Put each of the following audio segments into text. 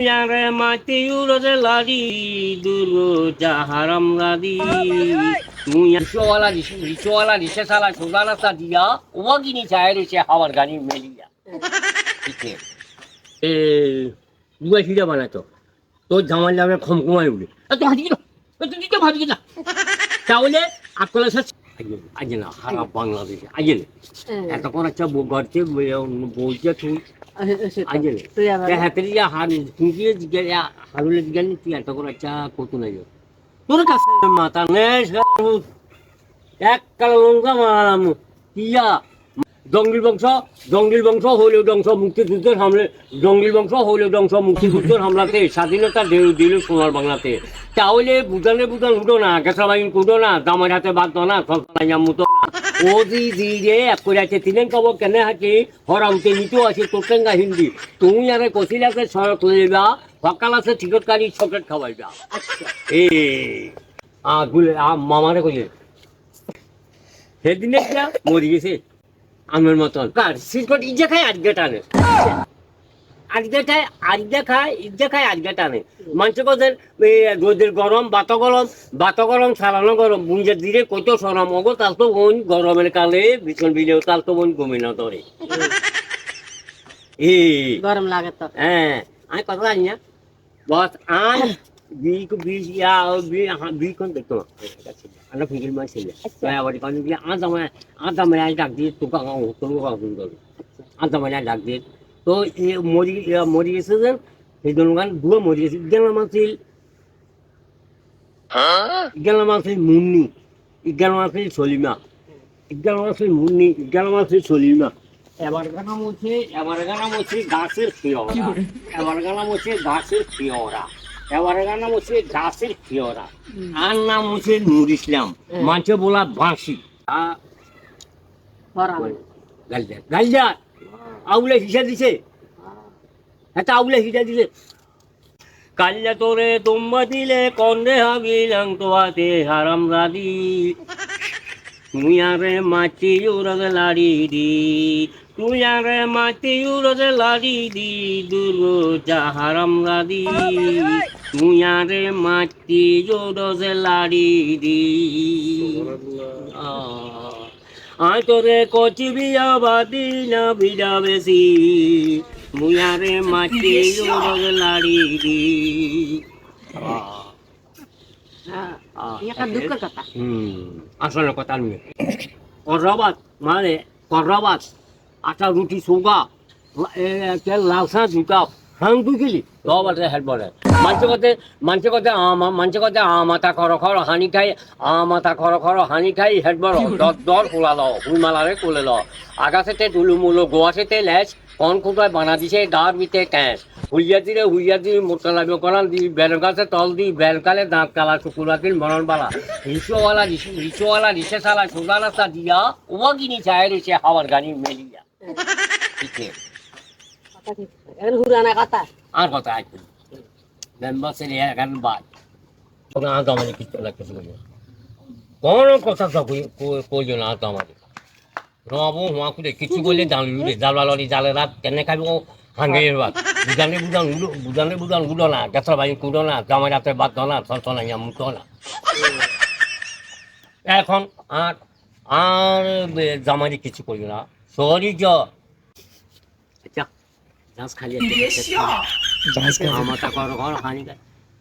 ইয়ারে মাটি উড়ে লাড়ি দুলো জাহারাম লাড়ি মুই রিসোওয়ালা রিসোওয়ালা রিসে সালা সোজা রাস্তা দিয়া ওয়াগিনি চায় রয়েছে হাওয়ার গানি মেলিয়া। এ দুয়া সিজা বানাতো তোর জামাল যাবে খমখমায় উঠে তো হাঁটি গেল? তো দিতে ভাবি না তাহলে আকলা সাথ আজ না খারাপ বাংলাদেশে আজ এত কোন একটা গড়ছে বলছে তুই তোর কাছে মাথা নেই এক কালো লঙ্কা মারালাম। ইয়া জঙ্গল বংশ জঙ্গল বংশ হইলেও বংশ মুক্তিযুদ্ধের হামলে জঙ্গল বংশ হইলেও বংশ মুক্তিযুদ্ধের হামলাতে স্বাধীনতা ঢেউ দিল সোনার বাংলাতে। তাহলে বুঝালে বুঝান উঠো না গেছা বাইন কুটো না দামের হাতে বাদ না সরকার মুতো না। ও দি দি রে তিনেন কব কেনে হাকি হরামতে নিতো আছে তোকেঙ্গা হিন্দি তুমি আরে কোসিলাকে সড়ক লইবা সকাল আছে টিকট কাটি চকলেট খাওয়াইবা এ আ গুলে আ মামারে কইলে সেদিনে মরি গেছে আমের মতন কার সিলকট ইজে খায় আজকে টানে আজকে খায় আজকে খায় ইজে খায় আজকে টানে মানুষ কোদের রোদের গরম বাত গরম বাত গরম সারানো গরম বুঞ্জে দিলে কত সরম। অগো তাল তো বোন গরমের কালে ভীষণ বিলেও তাল তো বোন ঘুমে না ধরে। গরম লাগে তো। হ্যাঁ আমি কথা জানি না। বস আই বি বি ইয়া বি বি কোন দেখতো আনা ফিকির মাই ছেলে। তাই আবার কোন আজ আমার আজ আমার ডাক দিয়ে তোকে তোকে আজ আমার ডাক দিয়ে তো এ মরি মরি গেছে যে সেই দোকান দুয়া মরি গেছে। গেলাম আছিল গেলাম আছিল মুন্নি। গেলাম আছিল সলিমা। গেলাম আছিল মুন্নি। গেলাম আছিল সলিমা। এবার গানাম হচ্ছে এবার গানাম হচ্ছে গাছের ফিওরা এবার গানাম হচ্ছে গাছের ফিওরা এবার গানাম হচ্ছে গাছের ফিওরা আর নাম হচ্ছে নুর ইসলাম। মাঝে বলা বাঁশি। গালজার গালজার আউলে হিসা দিছে। একটা আউলে হিসা দিছে। কাল্লা তোরে তোমা দিলে কন্দে হাবিলাং তোয়াতে হারাম রাদি। তুই আরে মাটি উড়ে লাড়ি দি। তুই আরে মাটি উড়ে লাড়ি দি দুলো জাহারাম রাদি। তুই আরে মাটি উড়ে লাড়ি দি। আয় তোরে কচি বিয়া বাদি না বিড়া বেশি। মুয়ারে মাটি উড়ে লাড়ি দি। আসলে কথা নিয়ে করবাত মানে করবাত। আটা রুটি চৌকা লালসা দুটা হাং দুই কিলি লবাতে হেড বলে মানছে কথা মানছে কথা আমা মানছে কথা আমাতা খর খর হানি খাই আমাতা খর খর হানি খাই হেড বড় দর দর কোলা ল হুইমালারে কোলে ল আগাছেতে টুলু মুলো গোয়াছেতে লেজ কন খুঁটায় বানা দিছে গার বিতে ক্যাঁচ। হুইয়া দিলে হুইয়া দিয়ে মোটা লাগবে করাল দি বেল গাছে তল দি বেলকালে দাঁত কালা শুকুলা দিল মরণ বালা। রিসোওয়ালা রিসোওয়ালা রিসে সালা সোজা রাস্তা দিয়া ওয়াগিনি চায় রয়েছে হাওয়ার গানি মেলিয়া। ঠিক আছে এখন কথা। আর কথা আছে মেম্বার ছেলে এখন বাদ। তোকে আজ আমাদের কিছু লাগতেছে বলে কোনো কথা তো কইল না আমাদের। রবো হুয়া খুঁজে কিছু বললে জানলু রে। জালবালি জালে রাত কেনে খাবি ও হাঙ্গে বাদ। বুঝানে বুঝান উলো বুঝানে বুঝান উলো না। গাছর বাড়ি কুড়ো না। জামাই রাতে বাদ না থর না ইয়া মুতো না। এখন আর আর জামাই কিছু করি না। সরি জ। গাছ খালি মাথা করো করো হানি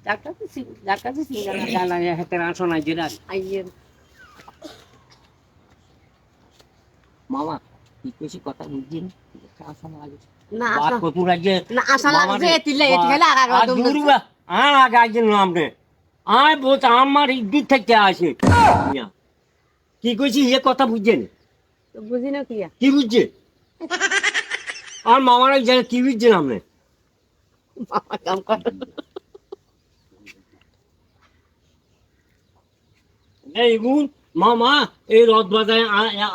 ডাক্তার তো ডাক্তার তো জানা হাতে আসো না জেরা আইয়ের মামা কি কিছু কথা আসো না। না আসা না আসা তিলে খেলে আগা আগে আয় আমার ইদ্যুৎ থেকে আসে। কি কইছি এ কথা বুঝছেন তো বুঝি কি কি বুঝছে? আর মামারা জানে কি বুঝছেন আপনি মামা কাম কর। এই গুণ মামা এই রথ বাজায়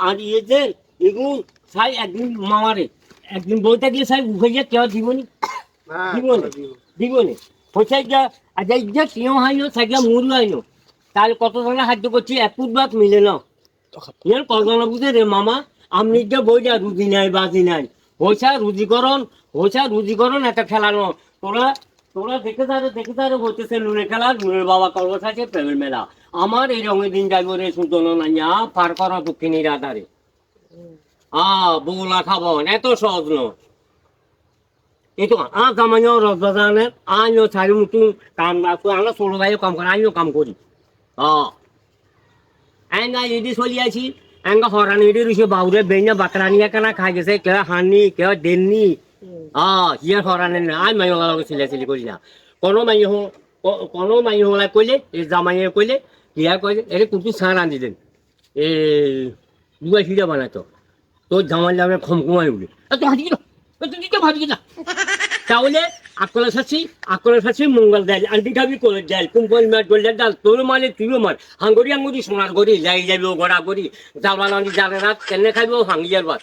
আর ইয়েছেন এগুন সাই একদিন মামারে একদিন বই সাই উঠে গিয়ে কেউ দিবনি। দিবনি দিবনি। হচ্ছে যা আচ্ছা যা কেউ হাইনো মুরু হাইনো। তাহলে কত ধরনের খাদ্য করছি এক ফুট বাদ মিলে না কল্পনা বুঝে রে মামা আপনি যে বইটা রুজি নাই বাজি নাই হইছা রুজিকরণ হইছা রুজিকরণ একটা খেলানো তোরা তোরা দেখে তারে দেখে তারে হইতেছে নুনের খেলা, নুনের বাবা কলবস আছে, প্রেমের মেলা। আমার এই রঙের দিন যাইব রে সুতন নাইয়া, পার করা দক্ষিণী রাধারে। আ, বগুলা খাবন এত সহজ ন। itu a kamanyo rozbazane anyo chari mutu kam na ku ana solo bayo kam kara anyo kam kori ah anga idi soli horani idi rushe baure benya bakrani kana khai gese ke hani ke denni ah hiya horani na ai mayo la ko sile sile kori na kono mayo ho kono mayo la kole e jamaye kole hiya kole ere kutu saran diden e দুয়া সিটা বানাতো তো জামাল যাবে খমকুমাই উঠে তো গেল তো দিতে ভাবি না তাহলে আকলের সাথে আকলে সাথে মঙ্গল দেয় আন্টি খাবি করে দেয় কুম্পল ম্যাট গোল্ডের ডাল, তোর মানে তুইও মার। হাঙ্গরি, আঙ্গুরি, সোনার গরি যাই যাবি ও গড়া গড়ি। জামা নানি জানে না কেনে খাবি ও হাঙ্গিয়ার বাদ